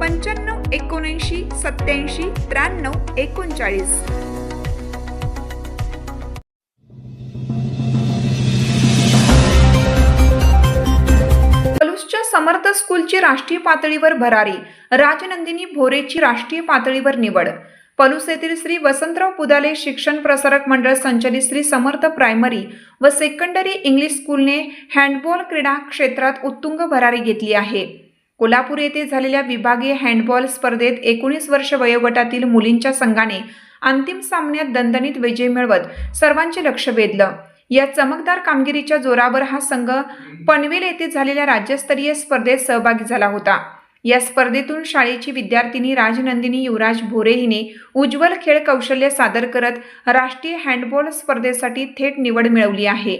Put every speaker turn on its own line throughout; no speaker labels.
पंच्याण्णव एकोणऐंशी सत्याऐंशी त्र्याण्णव एकोणचाळीस. समर्थ स्कूलची राष्ट्रीय पातळीवर भरारी राजनंदिनी भोरेची राष्ट्रीय पातळीवर निवड. पलूस येथील श्री वसंतराव पुदाले शिक्षण प्रसारक मंडळ संचलित श्री समर्थ प्रायमरी व सेकंडरी इंग्लिश स्कूलने हँडबॉल क्रीडा क्षेत्रात उत्तुंग भरारी घेतली आहे. कोल्हापूर येथे झालेल्या विभागीय हँडबॉल स्पर्धेत एकोणीस वर्ष वयोगटातील मुलींच्या संघाने अंतिम सामन्यात दणदणीत विजय मिळवत सर्वांचे लक्ष वेधलं. या चमकदार कामगिरीच्या जोरावर हा संघ पनवेल येथे झालेल्या राज्यस्तरीय स्पर्धेत सहभागी झाला होता. या स्पर्धेतून शाळेची विद्यार्थिनी राजनंदिनी युवराज भोरे हिने उज्ज्वल खेळ कौशल्य सादर करत राष्ट्रीय हँडबॉल स्पर्धेसाठी थेट निवड मिळवली आहे.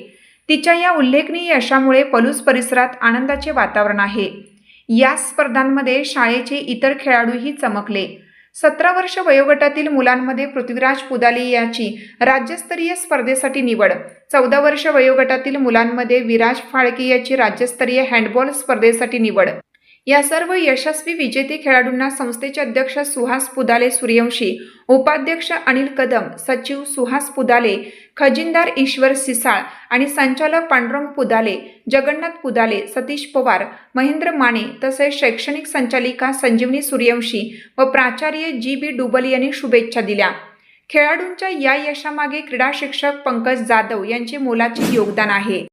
तिच्या या उल्लेखनीय यशामुळे पलूस परिसरात आनंदाचे वातावरण आहे. या स्पर्धांमध्ये शाळेचे इतर खेळाडूही चमकले. सतरा वर्ष वयोगटातील मुलांमध्ये पृथ्वीराज पुदाले याची राज्यस्तरीय स्पर्धेसाठी निवड. चौदा वर्ष वयोगटातील मुलांमध्ये विराज फाळके याची राज्यस्तरीय हँडबॉल स्पर्धेसाठी निवड. या सर्व यशस्वी विजेते खेळाडूंना संस्थेचे अध्यक्ष सुहास पुदाले सूर्यवंशी उपाध्यक्ष अनिल कदम सचिव सुहास पुदाले खजिनदार ईश्वर सिसाळ आणि संचालक पांडुरंग पुदाले जगन्नाथ पुदाले सतीश पवार महेंद्र माने तसेच शैक्षणिक संचालिका संजीवनी सूर्यवंशी व प्राचार्य जी बी डुबल यांनी शुभेच्छा दिल्या. खेळाडूंच्या या यशामागे क्रीडा शिक्षक पंकज जाधव यांचे मोलाचे योगदान आहे.